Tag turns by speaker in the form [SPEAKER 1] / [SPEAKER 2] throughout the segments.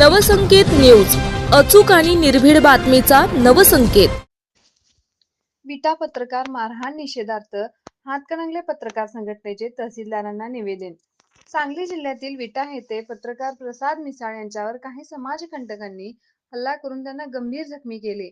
[SPEAKER 1] Navsanket news. अचूक आणि निर्भीड बातमीचा नवसंकेत.
[SPEAKER 2] विटा पत्रकार मारहाण निषेधार्थ हातकणंगले पत्रकार संघटनेचे तहसीलदारांना निवेदन. सांगली जिल्ह्यातील विटा येथे पत्रकार प्रसाद मिसाळ यांच्यावर काही समाजकंटकांनी हल्ला करून त्यांना गंभीर जखमी केले.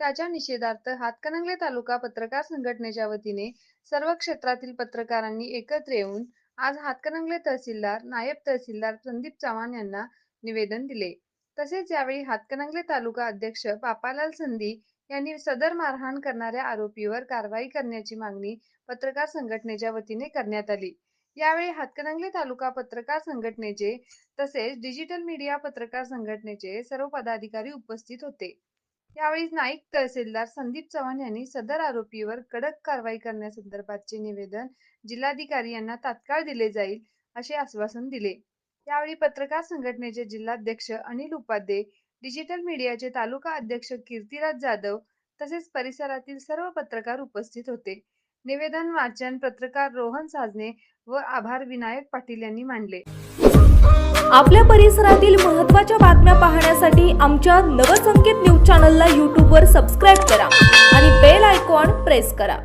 [SPEAKER 2] त्याच्या निषेधार्थ हातकणंगले तालुका पत्रकार संघटनेच्या वतीने सर्व क्षेत्रातील पत्रकारांनी एकत्र येऊन आज हातकणंगले तहसीलदार नायब तहसीलदार संदीप चव्हाण यांना निवेदन दिले. तसेच यावेळी हातकणंगले तालुका अध्यक्ष बापालाल संधी यांनी सदर मारहाण करणाऱ्या आरोपीवर कारवाई करण्याची मागणी पत्रकार संघटनेच्या वतीने करण्यात आली. यावेळी हातकणंगले तालुका पत्रकार संघटनेचे तसेच डिजिटल मीडिया पत्रकार संघटनेचे सर्व पदाधिकारी उपस्थित होते. यावेळी नाईक तहसीलदार संदीप चव्हाण यांनी सदर आरोपीवर कडक कारवाई करण्यासंदर्भातचे निवेदन जिल्हाधिकारी यांना तात्काळ दिले जाईल असे आश्वासन दिले. यावेळी पत्रकार संघटनेचे जिल्हाध्यक्ष अनिल उपाध्ये डिजिटल मीडियाचे तालुका अध्यक्ष कीर्तिराज जाधव तसेच परिसरातील सर्व पत्रकार उपस्थित होते. निवेदन वाचन पत्रकार रोहन साजने व आभार विनायक पाटील यांनी मांडले.
[SPEAKER 1] आपल्या परिसरातील महत्त्वाच्या बातम्या पाहण्यासाठी आमच्या नवसंकेत न्यूज चॅनलला यूट्यूबवर सबस्क्राईब करा आणि बेल आयकॉन प्रेस करा.